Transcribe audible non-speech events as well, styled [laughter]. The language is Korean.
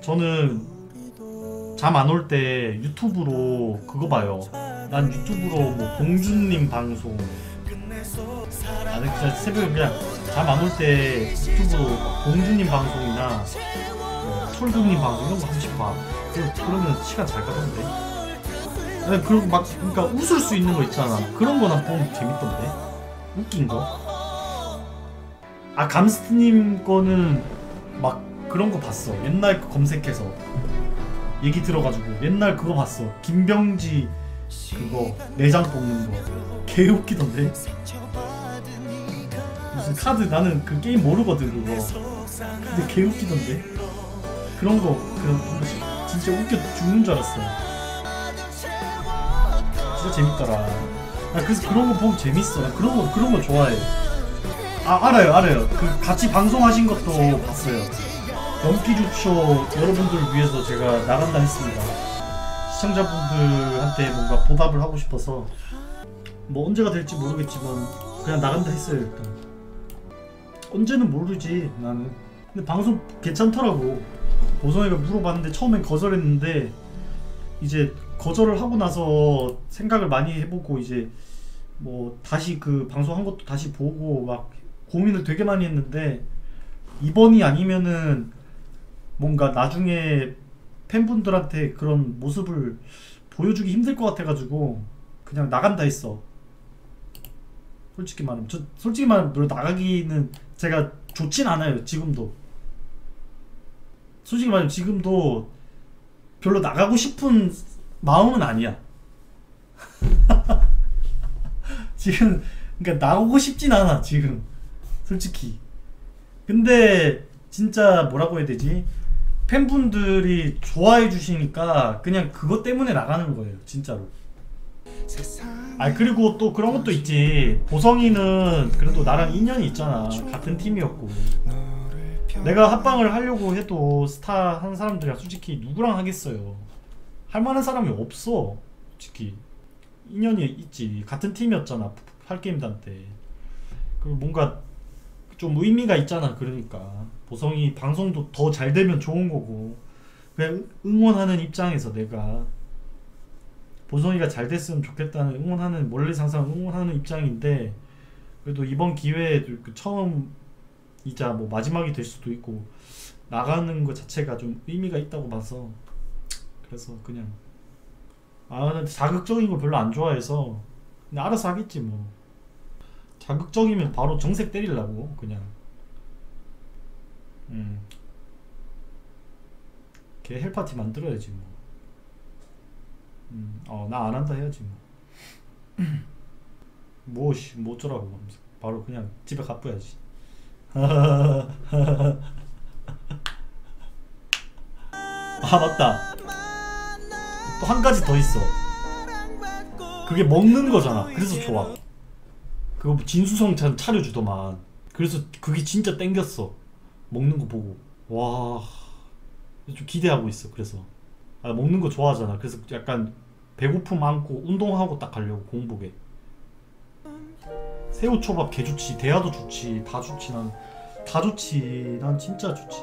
저는 잠 안 올 때 유튜브로 그거 봐요. 난 유튜브로 뭐 봉준님 방송 나는 그냥 새벽에 그냥 잠 안 올 때 유튜브로 막 봉준님 방송이나 뭐 철국님 방송 이런 거한 번씩 봐. 그- 그러면 시간 잘 가던데. 아니, 그리고 막 그러니까 웃을 수 있는 거 있잖아. 그런 거나 보면 재밌던데. 웃긴 거. 아 감스트님 거는 막 그런 거 봤어. 옛날 거 검색해서 얘기 들어가지고 옛날 그거 봤어. 김병지 그거 내장 뽑는 거. 개 웃기던데. 무슨 카드 나는 그 게임 모르거든 그거. 근데 개 웃기던데. 그런 거 그런 거 진짜 웃겨 죽는 줄 알았어. 진짜 재밌더라. 나 그래서 그런 거 보면 재밌어. 나 그런 거 그런 거 좋아해. 아 알아요 알아요. 그 같이 방송하신 것도 봤어요. 연피주쇼 여러분들 위해서 제가 나간다 했습니다. 시청자분들한테 뭔가 보답을 하고 싶어서 뭐 언제가 될지 모르겠지만 그냥 나간다 했어요 일단. 언제는 모르지 나는. 근데 방송 괜찮더라고. 보성이가 물어봤는데 처음엔 거절했는데 이제 거절을 하고 나서 생각을 많이 해보고 이제 뭐 다시 그 방송한 것도 다시 보고 막 고민을 되게 많이 했는데 이번이 아니면은 뭔가 나중에 팬분들한테 그런 모습을 보여주기 힘들 것 같아가지고 그냥 나간다 했어. 솔직히 말하면 저 솔직히 말하면 나가기는 제가 좋진 않아요 지금도. 솔직히 말하면 지금도 별로 나가고 싶은 마음은 아니야. [laughs] 지금 그러니까 나오고 싶진 않아 지금 솔직히. 근데 진짜 뭐라고 해야 되지? 팬분들이 좋아해 주시니까 그냥 그것 때문에 나가는 거예요 진짜로. 아 그리고 또 그런 것도 있지. 보성이는 그래도 나랑 인연이 있잖아. 같은 팀이었고. 내가 합방을 하려고 해도 스타 한 사람들이랑 솔직히 누구랑 하겠어요. 할 만한 사람이 없어. 솔직히 인연이 있지. 같은 팀이었잖아. 팔게임단 때. 그리고 뭔가 좀 의미가 있잖아. 그러니까. 보성이 방송도 더 잘 되면 좋은 거고. 그냥 응원하는 입장에서 내가 보성이가 잘 됐으면 좋겠다는 응원하는 멀리서 항상 응원하는 입장인데 그래도 이번 기회에 그 처음이자 뭐 마지막이 될 수도 있고 나가는 것 자체가 좀 의미가 있다고 봐서. 그래서 그냥. 아 근데 자극적인 걸 별로 안 좋아해서 그냥 알아서 하겠지 뭐 자극적이면 바로 정색 때리려고 그냥 음. 걔 헬파티 만들어야지 뭐 음, 어, 나 안 한다 해야지 뭐. [clears throat] 뭐, 씨, 뭐 어쩌라고. 바로 그냥 집에 가뿌야지. [laughs] 아, 맞다. 또 한 가지 더 있어. 그게 먹는 거잖아. 그래서 좋아. 그거 뭐 진수성 참 차려주더만. 그래서 그게 진짜 땡겼어. 먹는 거 보고. 와. 좀 기대하고 있어. 그래서. 아, 먹는 거 좋아하잖아. 그래서 약간 배고픔 안고 운동하고 딱 가려고 공복에. 새우초밥 개 좋지. 대하도 좋지. 다 좋지. 난 다 좋지. 난 진짜 좋지.